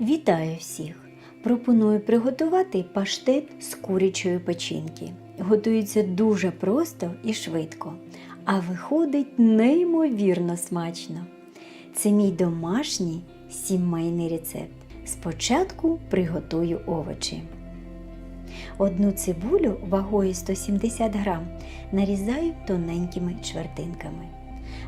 Вітаю всіх! Пропоную приготувати паштет з курячої печінки. Готується дуже просто і швидко, а виходить неймовірно смачно. Це мій домашній сімейний рецепт. Спочатку приготую овочі. Одну цибулю вагою 170 грам нарізаю тоненькими чвертинками.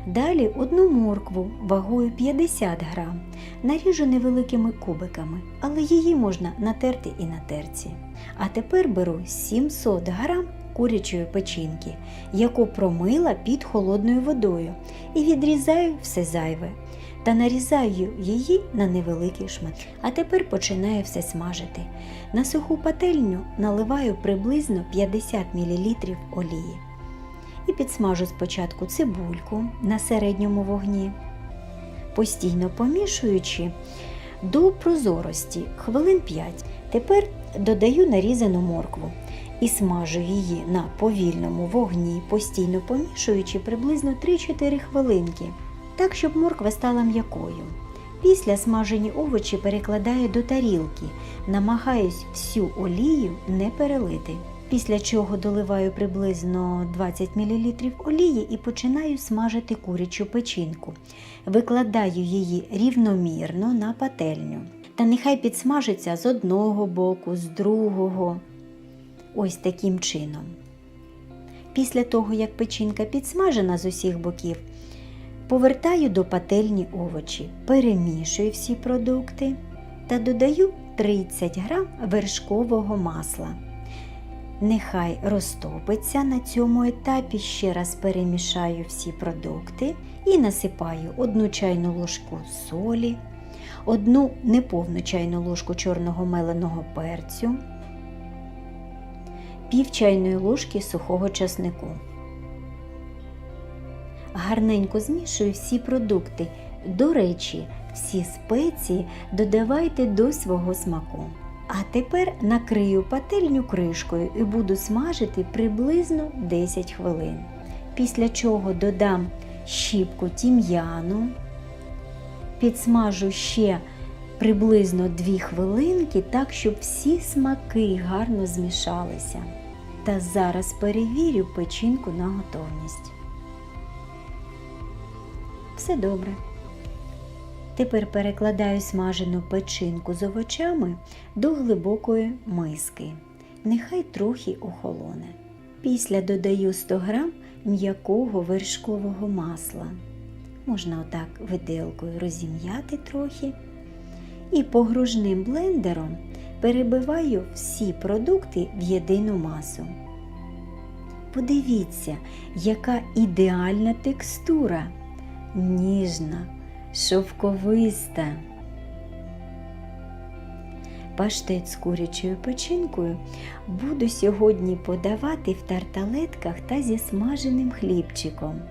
Далі одну моркву вагою 50 грам наріжу невеликими кубиками, але її можна натерти і на терці. А тепер беру 700 грам курячої печінки, яку промила під холодною водою, і відрізаю все зайве та нарізаю її на невеликі шматки. А тепер починаю все смажити. На суху пательню наливаю приблизно 50 мл олії. І підсмажу спочатку цибульку на середньому вогні, постійно помішуючи до прозорості хвилин 5. Тепер додаю нарізану моркву і смажу її на повільному вогні, постійно помішуючи приблизно 3-4 хвилинки, так щоб морква стала м'якою. Після смажені овочі перекладаю до тарілки, намагаюсь всю олію не перелити. Після чого доливаю приблизно 20 мл олії і починаю смажити курячу печінку. Викладаю її рівномірно на пательню. Та нехай підсмажиться з одного боку, з другого. Ось таким чином. Після того, як печінка підсмажена з усіх боків, повертаю до пательні овочі, перемішую всі продукти та додаю 30 г вершкового масла. Нехай розтопиться на цьому етапі, ще раз перемішаю всі продукти і насипаю одну чайну ложку солі, одну неповну чайну ложку чорного меленого перцю, пів чайної ложки сухого часнику. Гарненько змішую всі продукти. До речі, всі спеції додавайте до свого смаку. А тепер накрию пательню кришкою і буду смажити приблизно 10 хвилин. Після чого додам щіпку тім'яну, підсмажу ще приблизно 2 хвилинки, так, щоб всі смаки гарно змішалися. Та зараз перевірю печінку на готовність. Все добре. Тепер перекладаю смажену печінку з овочами до глибокої миски. Нехай трохи охолоне. Після додаю 100 г м'якого вершкового масла. Можна отак виделкою розім'яти трохи. І погружним блендером перебиваю всі продукти в єдину масу. Подивіться, яка ідеальна текстура, ніжна шовковиста. Паштет з курячою печінкою буду сьогодні подавати в тарталетках та зі смаженим хлібчиком.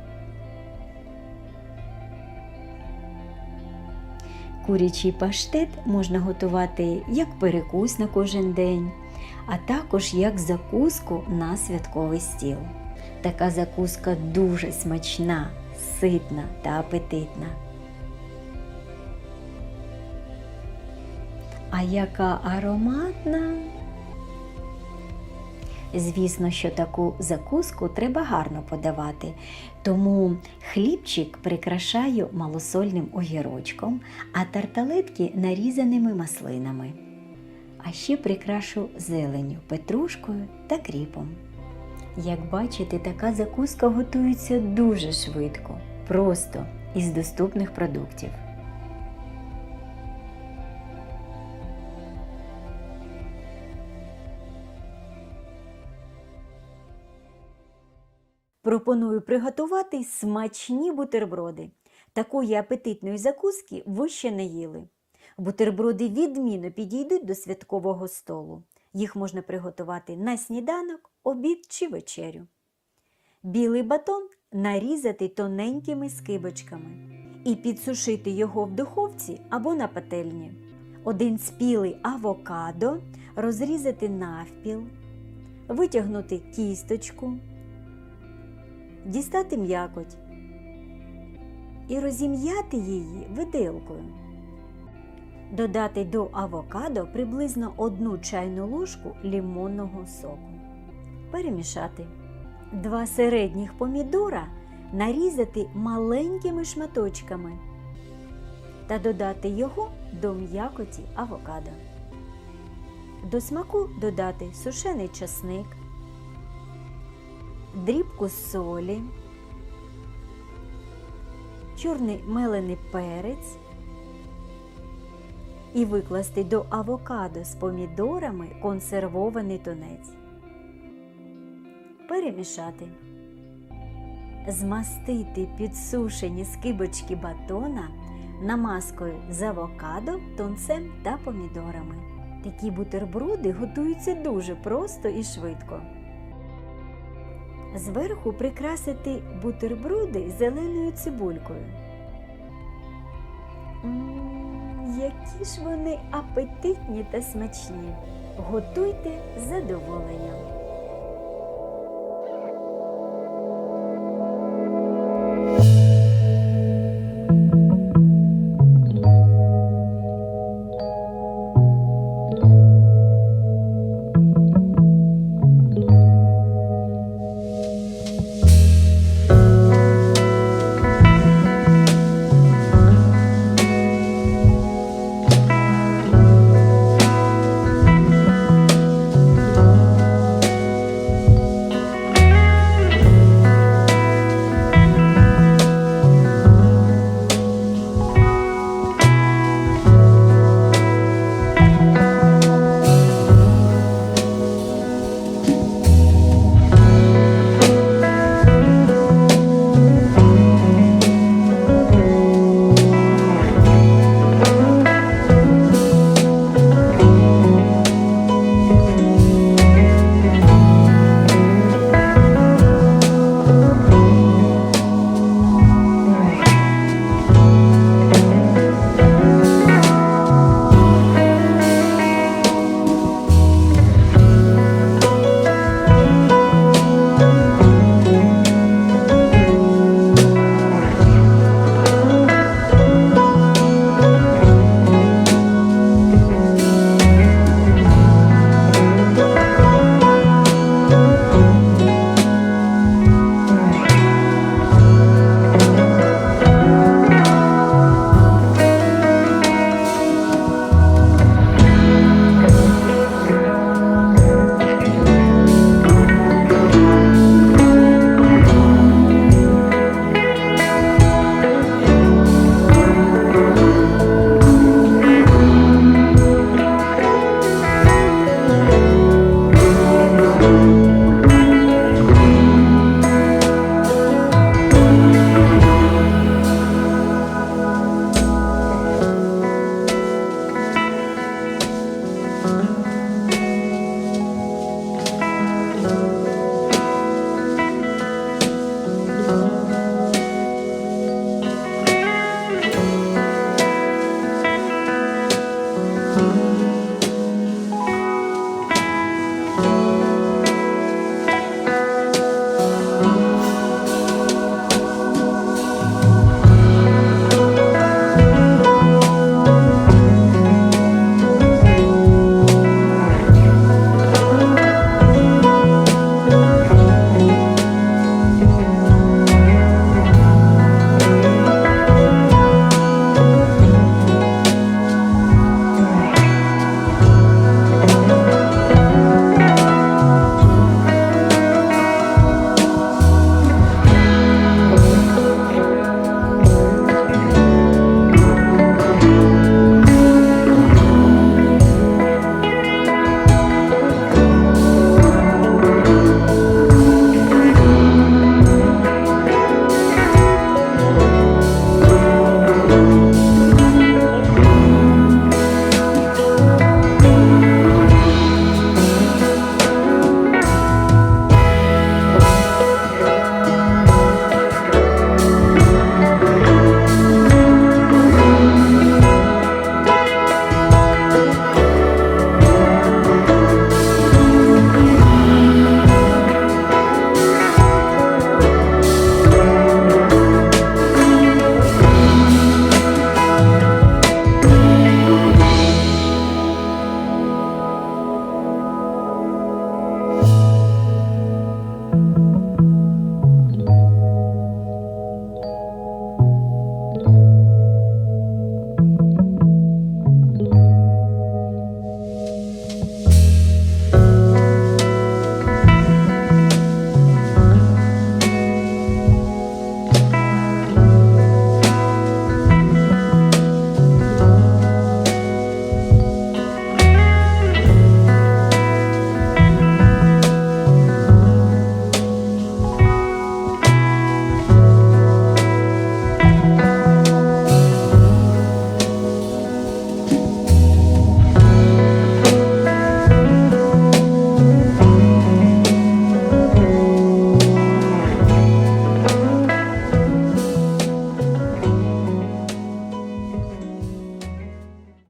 Курячий паштет можна готувати як перекус на кожен день, а також як закуску на святковий стіл. Така закуска дуже смачна, ситна та апетитна. А яка ароматна. Звісно, що таку закуску треба гарно подавати, тому хлібчик прикрашаю малосольним огірочком, а тарталетки нарізаними маслинами. А ще прикрашу зеленю, петрушкою та кріпом. Як бачите, така закуска готується дуже швидко, просто із доступних продуктів. Пропоную приготувати смачні бутерброди. Такої апетитної закуски ви ще не їли. Бутерброди відмінно підійдуть до святкового столу. Їх можна приготувати на сніданок, обід чи вечерю. Білий батон нарізати тоненькими скибочками і підсушити його в духовці або на пательні. Один спілий авокадо розрізати навпіл, витягнути кісточку дістати м'якоть і розім'яти її виделкою. Додати до авокадо приблизно 1 чайну ложку лімонного соку. Перемішати. Два середніх помідора нарізати маленькими шматочками та додати його до м'якоті авокадо. До смаку додати сушений часник, дрібку солі, чорний мелений перець і викласти до авокадо з помідорами консервований тунець. Перемішати. Змастити підсушені скибочки батона намазкою з авокадо, тунцем та помідорами. Такі бутерброди готуються дуже просто і швидко. Зверху прикрасити бутерброди зеленою цибулькою. М, Які ж вони апетитні та смачні. Готуйте задоволенням.